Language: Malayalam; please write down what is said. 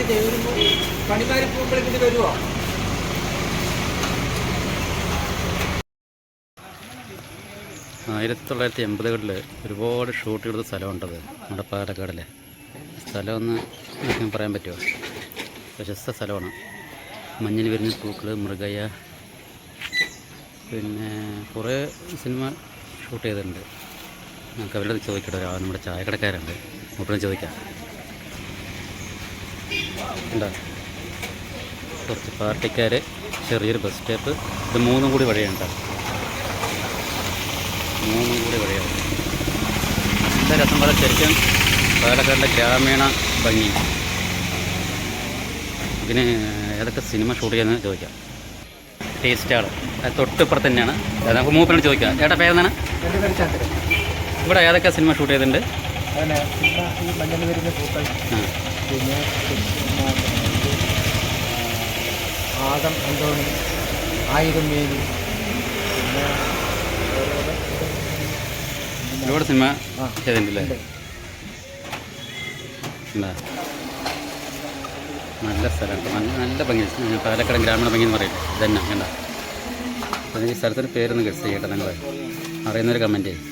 വരുമ്പോൾ പണിമാരി പോകുമ്പോഴേക്കും ഇത് വരുമോ ആയിരത്തി തൊള്ളായിരത്തി എൺപതുകളിൽ ഒരുപാട് ഷൂട്ട് എടുത്ത സ്ഥലമുണ്ടത്. നമ്മുടെ പാലക്കാടിലെ. സ്ഥലമൊന്ന് ഞാൻ പറയാൻ പറ്റുമോ? പ്രശസ്ത സ്ഥലമാണ്. മഞ്ഞിൽ വിരിഞ്ഞ പൂക്കൾ മൃഗയ. പിന്നെ കുറേ സിനിമ ഷൂട്ട് ചെയ്തിട്ടുണ്ട്. നമുക്ക് അവരോട് ചോദിക്കട്ടെ. നമ്മുടെ ചായക്കടക്കാരുണ്ട് മൂപ്പരും ചോദിക്കാം. ഉണ്ടോ കുറച്ച് പാർട്ടിക്കാർ ചെറിയൊരു ബസ് സ്റ്റോപ്പ് ഇത് മൂന്നും കൂടി വഴിയുണ്ട് മൂന്നും കൂടി വഴിയാണ്. നല്ല രസം? പോലെ ശരിക്കും പാലക്കാടിന്റെ ഗ്രാമീണ ഭംഗി. ഇതിന് ഏതൊക്കെ സിനിമ ഷൂട്ട് ചെയ്യുന്നത് ചോദിക്കാം. ടേസ്റ്റ് ആൾ അത് തൊട്ടിപ്പുറത്ത് തന്നെയാണ്. നമുക്ക് മൂപ്പിനോട് ചോദിക്കാം. ചേട്ടാ പേരെന്താണ്? എന്റെ പേര് ചന്ദ്രൻ ഇവിടെ ഏതൊക്കെ സിനിമ ഷൂട്ട് ചെയ്തിട്ടുണ്ട് പിന്നെ ആദം അന്തോണി ആയിരം മേരി പിന്നെ ഒരുപാട് സിനിമ. ചെയ്തിട്ടുണ്ടല്ലേ? നല്ല സ്ഥലമാണ് നല്ല നല്ല ഭംഗി. പാലക്കാട് ഗ്രാമീണ ഭംഗി എന്ന് പറയില്ലേ? ഇതന്നെ കണ്ട? ഈ സ്ഥലത്തിന്റെ പേരൊന്ന് ഗസ് ചെയ്യട്ടെ നിങ്ങൾ അറിയുന്നൊരു കമന്റ് ചെയ്യും.